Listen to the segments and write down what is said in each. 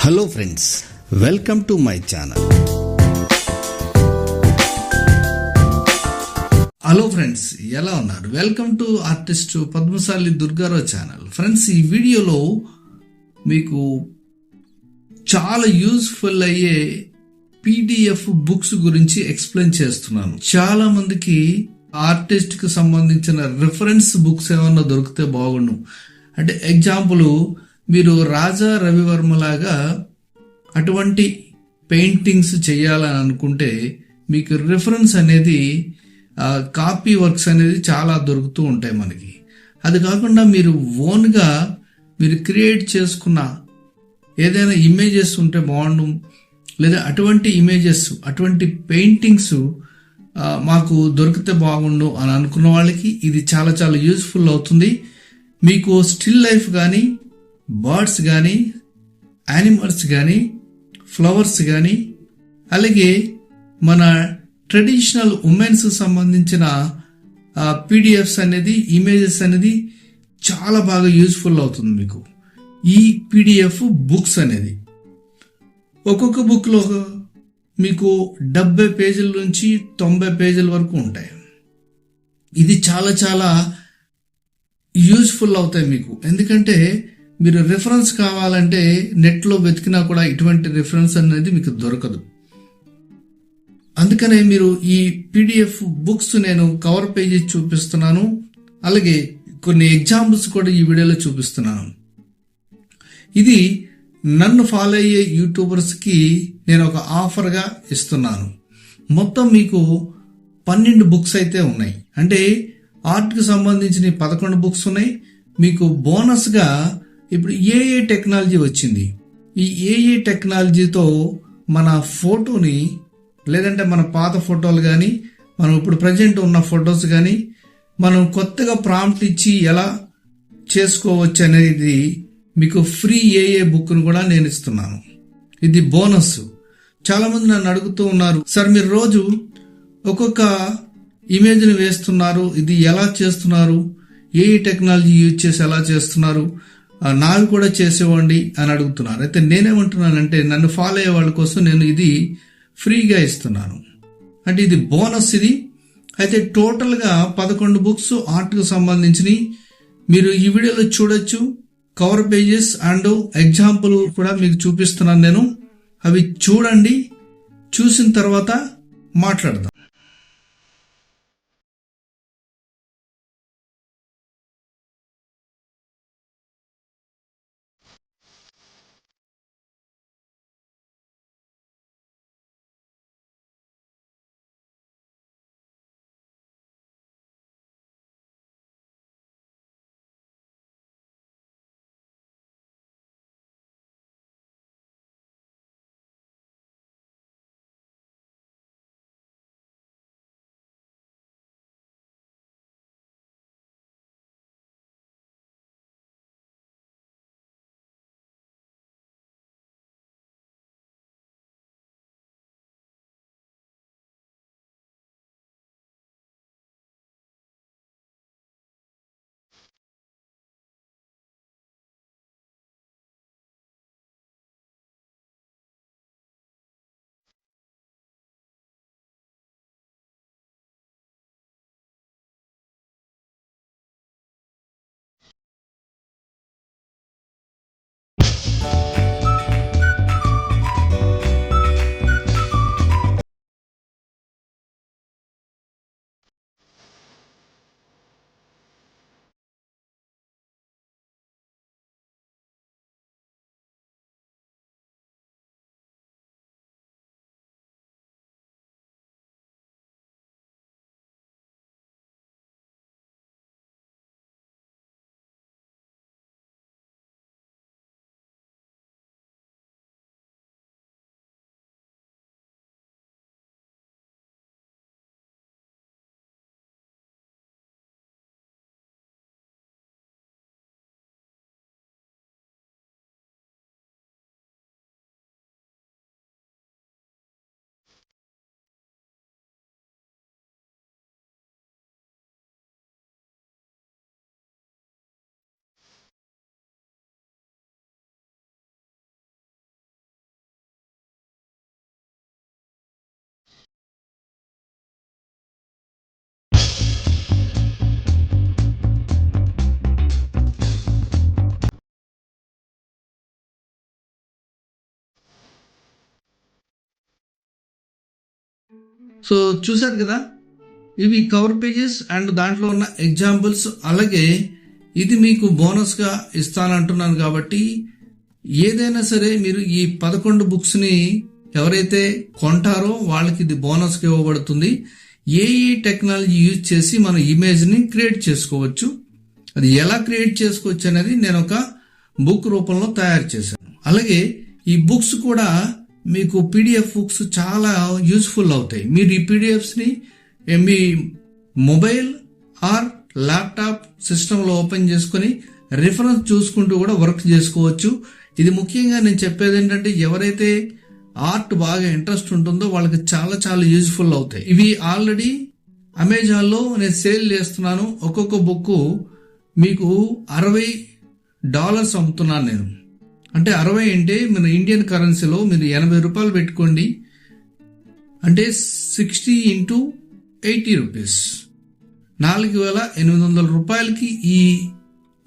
Hello friends welcome to my channel hello friends ఎలా ఉన్నారు? Welcome to artist Padmashali Durgarao channel friends ఈ వీడియోలో మీకు చాలా యూస్ఫుల్ అయ్యే పీడిఎఫ్ బుక్స్ గురించి ఎక్స్ప్లెయిన్ చేస్తున్నాను. చాలా మందికి ఆర్టిస్ట్కి సంబంధించిన రిఫరెన్స్ బుక్స్ ఏమన్నా దొరికితే బాగుండు. అంటే ఎగ్జాంపుల్ మీరు రాజా రవివర్మ లాగా అటువంటి పెయింటింగ్స్ చేయాలని అనుకుంటే మీకు రిఫరెన్స్ అనేది కాపీ వర్క్స్ అనేది చాలా దొరుకుతూ ఉంటాయి మనకి. అది కాకుండా మీరు ఓన్గా మీరు క్రియేట్ చేసుకున్న ఏదైనా ఇమేజెస్ ఉంటే బాగుండు లేదా అటువంటి ఇమేజెస్ అటువంటి పెయింటింగ్స్ మాకు దొరికితే బాగుండు అని అనుకున్న వాళ్ళకి ఇది చాలా చాలా యూస్ఫుల్ అవుతుంది. మీకు స్టిల్ లైఫ్ కానీ బర్డ్స్ కానీ యానిమల్స్ కానీ ఫ్లవర్స్ కానీ అలాగే మన ట్రెడిషనల్ ఉమెన్స్ సంబంధించిన పీడిఎఫ్స్ అనేది ఇమేజెస్ అనేది చాలా బాగా యూస్ఫుల్ అవుతుంది మీకు. ఈ పీడిఎఫ్ బుక్స్ అనేది. ఒక్కొక్క బుక్లో మీకు డెబ్బై పేజీల నుంచి తొంభై పేజీల వరకు ఉంటాయి. ఇది చాలా చాలా యూస్ఫుల్ అవుతాయి మీకు. ఎందుకంటే మీరు రిఫరెన్స్ కావాలంటే నెట్లో వెతికినా కూడా ఇటువంటి రిఫరెన్స్ అనేది మీకు దొరకదు. అందుకనే మీరు ఈ పీడిఎఫ్ బుక్స్ నేను కవర్ పేజీ చూపిస్తున్నాను. అలాగే కొన్ని ఎగ్జాంపుల్స్ కూడా ఈ వీడియోలో చూపిస్తున్నాను. ఇది నన్ను ఫాలో అయ్యే యూట్యూబర్స్కి నేను ఒక ఆఫర్గా ఇస్తున్నాను. మొత్తం మీకు పన్నెండు బుక్స్ అయితే ఉన్నాయి. అంటే ఆర్ట్కి సంబంధించిన పదకొండు బుక్స్ ఉన్నాయి. మీకు బోనస్గా ఇప్పుడు ఏఏ టెక్నాలజీ వచ్చింది? ఈ ఏఏ టెక్నాలజీతో మన ఫోటోని లేదంటే మన పాత ఫోటోలు కానీ మనం ఇప్పుడు ప్రజెంట్ ఉన్న ఫొటోస్ కానీ మనం కొత్తగా ప్రాంప్ట్ ఇచ్చి ఎలా చేసుకోవచ్చు అనేది మీకు ఫ్రీ ఏఏ బుక్ను కూడా నేను ఇస్తున్నాను. ఇది బోనస్. చాలామంది నన్ను అడుగుతూ ఉన్నారు సార్ మీరు రోజు ఒక్కొక్క ఇమేజ్ని వేస్తున్నారు ఇది ఎలా చేస్తున్నారు? ఏ టెక్నాలజీ యూజ్ చేసి ఎలా చేస్తున్నారు? నావి కూడా చేసేవ్వండి అని అడుగుతున్నారు. అయితే నేనేమంటున్నానంటే నన్ను ఫాలో అయ్యే వాళ్ళ కోసం నేను ఇది ఫ్రీగా ఇస్తున్నాను. అంటే ఇది బోనస్ ఇది. అయితే టోటల్గా పదకొండు బుక్స్ ఆర్ట్కు సంబంధించినవి మీరు ఈ వీడియోలో చూడొచ్చు. కవర్ పేజెస్ అండ్ ఎగ్జాంపుల్ కూడా మీకు చూపిస్తున్నాను నేను. అవి చూడండి. చూసిన తర్వాత మాట్లాడదాం. సో చూశారు కదా? ఇవి కవర్ పేజెస్ అండ్ దాంట్లో ఉన్న ఎగ్జాంపుల్స్ అలాగే ఇది మీకు బోనస్గా ఇస్తానంటున్నాను కాబట్టి ఏదైనా సరే మీరు ఈ పదకొండు బుక్స్ని ఎవరైతే కొంటారో వాళ్ళకి ఇది బోనస్గా ఇవ్వబడుతుంది. ఏ టెక్నాలజీ యూజ్ చేసి మన ఇమేజ్ని క్రియేట్ చేసుకోవచ్చు. అది ఎలా క్రియేట్ చేసుకోవచ్చు అనేది నేను ఒక బుక్ రూపంలో తయారు చేశాను. అలాగే ఈ బుక్స్ కూడా మీకు పీడిఎఫ్ బుక్స్ చాలా యూస్ఫుల్ అవుతాయి. మీరు ఈ పీడిఎఫ్స్ని మీ మొబైల్ ఆర్ ల్యాప్టాప్ సిస్టంలో ఓపెన్ చేసుకొని రిఫరెన్స్ చూసుకుంటూ కూడా వర్క్ చేసుకోవచ్చు. ఇది ముఖ్యంగా నేను చెప్పేది ఏంటంటే ఎవరైతే ఆర్ట్ బాగా ఇంట్రెస్ట్ ఉంటుందో వాళ్ళకి చాలా చాలా యూజ్ఫుల్ అవుతాయి. ఇవి ఆల్రెడీ అమెజాన్లో నేను సేల్ చేస్తున్నాను. ఒక్కొక్క బుక్ మీకు అరవై డాలర్స్ అమ్ముతున్నాను నేను. అంటే అరవై అంటే మన ఇండియన్ కరెన్సీలో మీరు ఎనభై రూపాయలు పెట్టుకోండి. అంటే సిక్స్టీ ఇంటూ ఎయిటీ రూపీస్ నాలుగు వేల ఎనిమిది వందల రూపాయలకి ఈ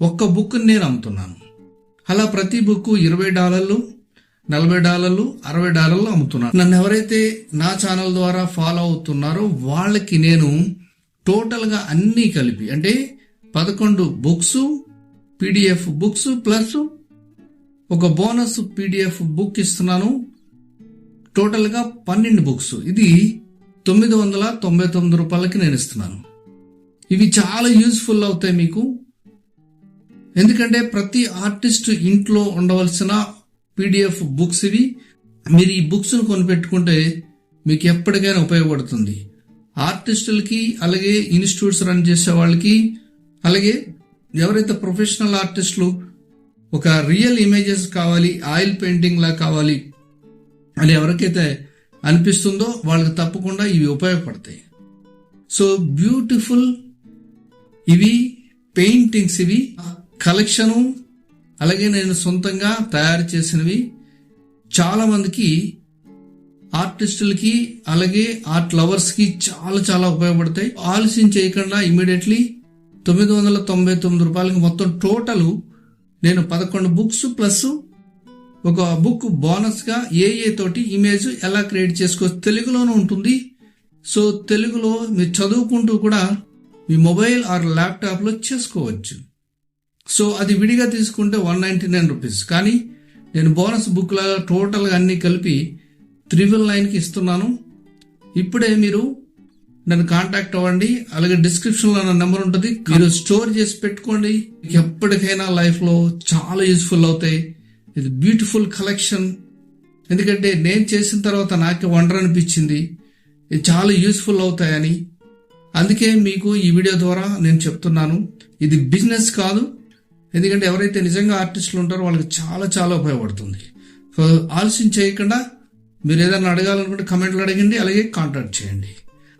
ఒక్క బుక్ నేను అమ్ముతున్నాను. అలా ప్రతి బుక్ ఇరవై డాలర్లు నలభై డాలర్లు అరవై డాలర్లు అమ్ముతున్నాను. నన్ను ఎవరైతే నా ఛానల్ ద్వారా ఫాలో అవుతున్నారో వాళ్ళకి నేను టోటల్గా అన్నీ కలిపి అంటే పదకొండు బుక్స్ పీడిఎఫ్ బుక్స్ ప్లస్ ఒక బోనస్ పీడిఎఫ్ బుక్ ఇస్తున్నాను. టోటల్గా పన్నెండు బుక్స్. ఇది తొమ్మిది వందల తొంభై తొమ్మిది రూపాయలకి నేను ఇస్తున్నాను. ఇవి చాలా యూజ్ఫుల్ అవుతాయి మీకు. ఎందుకంటే ప్రతి ఆర్టిస్ట్ ఇంట్లో ఉండవలసిన పీడిఎఫ్ బుక్స్ ఇవి. మీరు ఈ బుక్స్ను కొనిపెట్టుకుంటే మీకు ఎప్పటికైనా ఉపయోగపడుతుంది. ఆర్టిస్టులకి అలాగే ఇన్స్టిట్యూట్స్ రన్ చేసే వాళ్ళకి అలాగే ఎవరైతే ప్రొఫెషనల్ ఆర్టిస్టులు ఒక రియల్ ఇమేజెస్ కావాలి ఆయిల్ పెయింటింగ్ లా కావాలి అని ఎవరికైతే అనిపిస్తుందో వాళ్ళకి తప్పకుండా ఇవి ఉపయోగపడతాయి. సో బ్యూటిఫుల్ ఇవి పెయింటింగ్స్ ఇవి కలెక్షను అలాగే నేను సొంతంగా తయారు చేసినవి. చాలా మందికి ఆర్టిస్టులకి అలాగే ఆర్ట్ లవర్స్కి చాలా చాలా ఉపయోగపడతాయి. ఆలస్యం చేయకుండా ఇమీడియట్లీ తొమ్మిది వందల తొంభై తొమ్మిది రూపాయలకి మొత్తం టోటల్ నేను పదకొండు బుక్స్ ప్లస్ ఒక బుక్ బోనస్గా ఏఏ తోటి ఇమేజ్ ఎలా క్రియేట్ చేసుకోవచ్చు తెలుగులోనూ ఉంటుంది. సో తెలుగులో మీరు చదువుకుంటూ కూడా మీ మొబైల్ ఆర్ ల్యాప్టాప్లో చేసుకోవచ్చు. సో అది విడిగా తీసుకుంటే వన్ నైన్టీ నైన్ రూపీస్ కానీ నేను బోనస్ బుక్లలో టోటల్గా అన్ని కలిపి త్రిబుల్ నైన్కి ఇస్తున్నాను. ఇప్పుడే మీరు నన్ను కాంటాక్ట్ అవ్వండి. అలాగే డిస్క్రిప్షన్లో నా నెంబర్ ఉంటుంది. మీరు స్టోర్ చేసి పెట్టుకోండి. ఎప్పటికైనా ఎప్పటికైనా లైఫ్లో చాలా యూస్ఫుల్ అవుతాయి. ఇది బ్యూటిఫుల్ కలెక్షన్ ఎందుకంటే నేను చేసిన తర్వాత నాకే వండర్ అనిపించింది. ఇది చాలా యూస్ఫుల్ అవుతాయని. అందుకే మీకు ఈ వీడియో ద్వారా నేను చెప్తున్నాను. ఇది బిజినెస్ కాదు. ఎందుకంటే ఎవరైతే నిజంగా ఆర్టిస్టులు ఉంటారో వాళ్ళకి చాలా చాలా ఉపయోగపడుతుంది. సో ఆలస్యం చేయకుండా మీరు ఏదైనా అడగాలనుకుంటే కమెంట్లు అడగండి. అలాగే కాంటాక్ట్ చేయండి.